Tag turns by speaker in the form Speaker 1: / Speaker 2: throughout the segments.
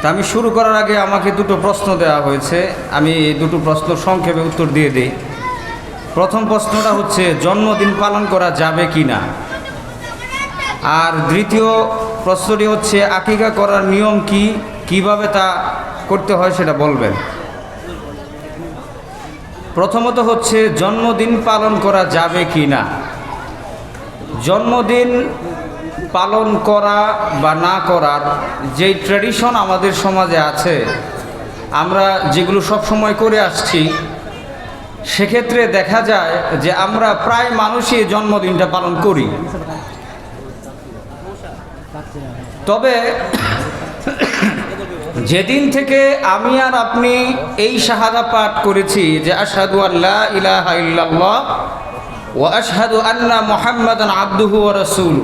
Speaker 1: তা আমি শুরু করার আগে আমাকে দুটো প্রশ্ন দেওয়া হয়েছে। আমি এই দুটো প্রশ্ন সংক্ষেপে উত্তর দিয়ে দিই। প্রথম প্রশ্নটা হচ্ছে, জন্মদিন পালন করা যাবে কি না আর দ্বিতীয় প্রশ্নটি হচ্ছে, আকিকা করার নিয়ম কি? কীভাবে তা করতে হয় সেটা বলবেন। প্রথমত হচ্ছে, জন্মদিন পালন করা যাবে কি না জন্মদিন পালন করা বা না করার যেই ট্র্যাডিশন আমাদের সমাজে আছে, আমরা যেগুলো সব সময় করে আসছি, সেক্ষেত্রে দেখা যায় যে আমরা প্রায় মানুষই জন্মদিনটা পালন করি। তবে যেদিন থেকে আমি আর আপনি এই শাহাদা পাঠ করেছি যে আশহাদু আল্লাহ ইলাহা ও আশহাদু আন্না মোহাম্মদান আব্দুহু রসুল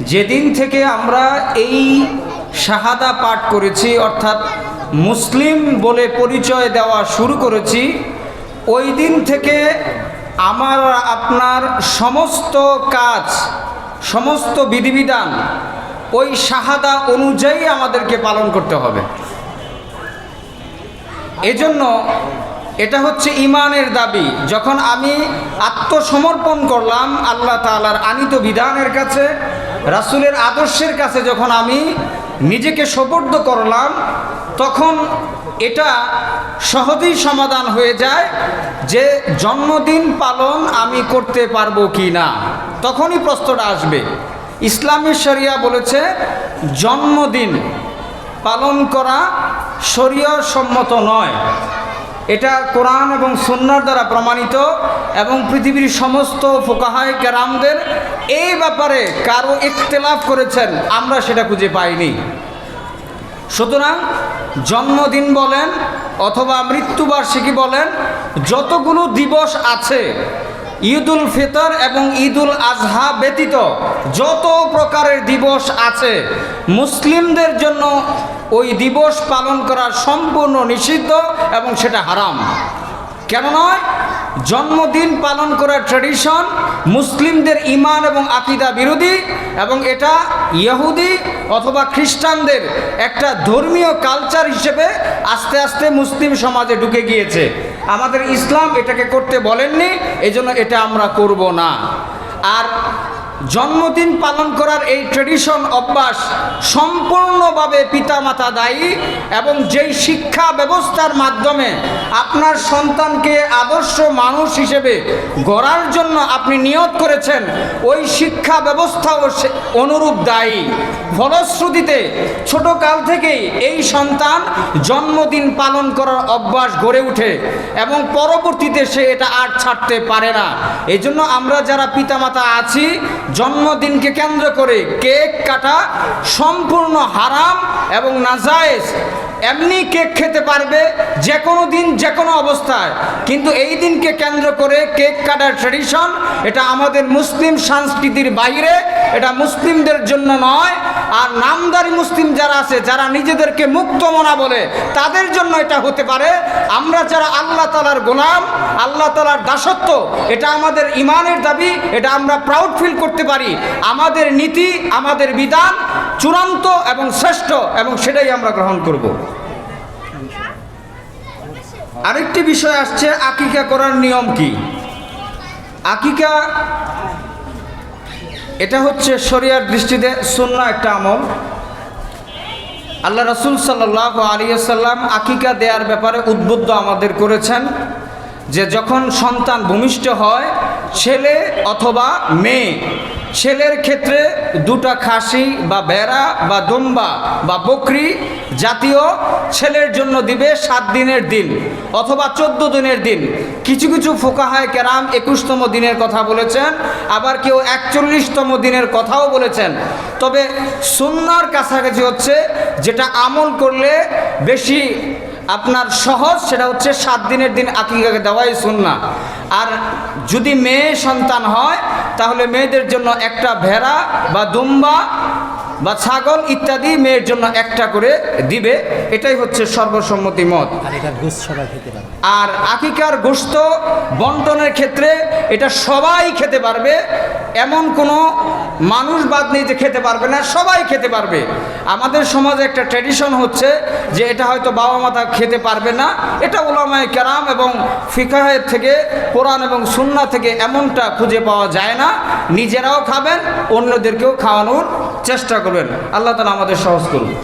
Speaker 1: যেদিন থেকে আমরা এই শাহাদা পাঠ করেছি, অর্থাৎ মুসলিম বলে পরিচয় দেওয়া শুরু করেছি, ওই দিন থেকে আমার আপনার সমস্ত কাজ, সমস্ত বিধিবিধান ওই শাহাদা অনুযায়ী আমাদেরকে পালন করতে হবে। এজন্য এটা হচ্ছে ইমানের দাবি। যখন আমি আত্মসমর্পণ করলাম আল্লাহ তালার আনিত বিধানের কাছে রাসুলের আদর্শের কাছে যখন আমি নিজেকে সোপর্দ করলাম, তখন এটা সহজেই সমাধান হয়ে যায় যে জন্মদিন পালন আমি করতে পারব কি না। তখনই প্রশ্নটা আসবে। ইসলামী শরিয়া বলেছে, জন্মদিন পালন করা শরীয় সম্মত নয়। এটা কোরআন এবং সুন্নার দ্বারা প্রমাণিত এবং পৃথিবীর সমস্ত ফোকাহায় কেরামদের এই ব্যাপারে কারও ইখতলাফ করেছেন, আমরা সেটা খুঁজে পাইনি। সুতরাং জন্মদিন বলেন অথবা মৃত্যুবার্ষিকী বলেন, যতগুলো দিবস আছে, ঈদুল ফিতর এবং ঈদুল আজহা ব্যতীত যত প্রকারের দিবস আছে, মুসলিমদের জন্য ওই দিবস পালন করা সম্পূর্ণ নিষিদ্ধ এবং সেটা হারাম। কেন নয়? জন্মদিন পালন করার ট্রেডিশন মুসলিমদের ইমান এবং আকিদা বিরোধী এবং এটা ইহুদি অথবা খ্রিস্টানদের একটা ধর্মীয় কালচার হিসেবে আস্তে আস্তে মুসলিম সমাজে ঢুকে গিয়েছে। আমাদের ইসলাম এটাকে করতে বলেননি, এজন্য এটা আমরা করব না। আর জন্মদিন পালন করার এই ট্রেডিশন অভ্যাস সম্পূর্ণভাবে পিতামাতা দায়ী এবং যেই শিক্ষা ব্যবস্থার মাধ্যমে আপনার সন্তানকে আদর্শ মানুষ হিসেবে গড়ার জন্য আপনি নিয়ত করেছেন, ওই শিক্ষা ব্যবস্থাও অনুরূপ দায়ী। ফলশ্রুতিতে ছোট কাল থেকেই এই সন্তান জন্মদিন পালন করার অভ্যাস গড়ে ওঠে এবং পরবর্তীতে সে এটা আর ছাড়তে পারে না। এই জন্য আমরা যারা পিতামাতা আছি জন্মদিনকে কেন্দ্র করে কেক কাটা সম্পূর্ণ হারাম এবং নাজায়েজ। এমনি কেক খেতে পারবে যে কোনো দিন, যে কোনো অবস্থায়। কিন্তু এই দিনকে কেন্দ্র করে কেক কাটার ট্রেডিশন এটা আমাদের মুসলিম সংস্কৃতির বাইরে, এটা মুসলিমদের জন্য নয় আর নামদারি মুসলিম যারা আছে, যারা নিজেদেরকে মুক্ত মনা বলে, তাদের জন্য এটা হতে পারে। আমরা যারা আল্লাহ তালার গোলাম, আল্লাহ তালার দাসত্ব, এটা আমাদের ইমানের দাবি, এটা আমরা প্রাউড ফিল করতে পারি। আমাদের নীতি, আমাদের বিধান চূড়ান্ত এবং শ্রেষ্ঠ, এবং সেটাই আমরা গ্রহণ করব। আরেকটি বিষয় আসছে, আকিকা করার নিয়ম কি? আকিকা এটা হচ্ছে শরিয়ার দৃষ্টিতে শূন্য একটা আমল। আল্লাহ রসুল সাল্লাহ আলিয়াল্লাম আকিকা দেওয়ার ব্যাপারে উদ্বুদ্ধ আমাদের করেছেন যে যখন সন্তান ভূমিষ্ঠ হয়, ছেলে অথবা মেয়ে ছেলের ক্ষেত্রে দুটা খাসি বা বেড়া বা দম্বা বা বকরি জাতীয় ছেলের জন্য দিবে সাত দিনের দিন অথবা চোদ্দ দিনের দিন। কিছু কিছু ফোকাহায় কেরাম একুশতম দিনের কথা বলেছেন, আবার কেউ একচল্লিশতম দিনের কথাও বলেছেন। তবে সুন্নার কাছাকাছি হচ্ছে যেটা আমল করলে বেশি আপনার সহজ, সেটা হচ্ছে সাত দিনের দিন আকিকাকে দেওয়াই সুন্না আর যদি মেয়ে সন্তান হয় তাহলে মেয়েদের জন্য একটা ভেড়া বা দুম্বা বা ছাগল ইত্যাদি মেয়ের জন্য একটা করে দিবে এটাই হচ্ছে সর্বসম্মতি মত। আর আকিকার গোস্ত বন্টনের ক্ষেত্রে এটা সবাই খেতে পারবে এমন কোনো মানুষ বাদ নেই যে খেতে পারবে না সবাই খেতে পারবে। আমাদের সমাজে একটা ট্র্যাডিশন হচ্ছে যে এটা হয়তো বাবা মাতা খেতে পারবে না। এটা ওলামায় কেরাম এবং ফিকাহের থেকে কোরআন এবং সুন্না থেকে এমনটা খুঁজে পাওয়া যায় না। নিজেরাও খাবেন অন্যদেরকেও খাওয়ানোর চেষ্টা করবেন। আল্লাহ তালা আমাদের সহজ করুন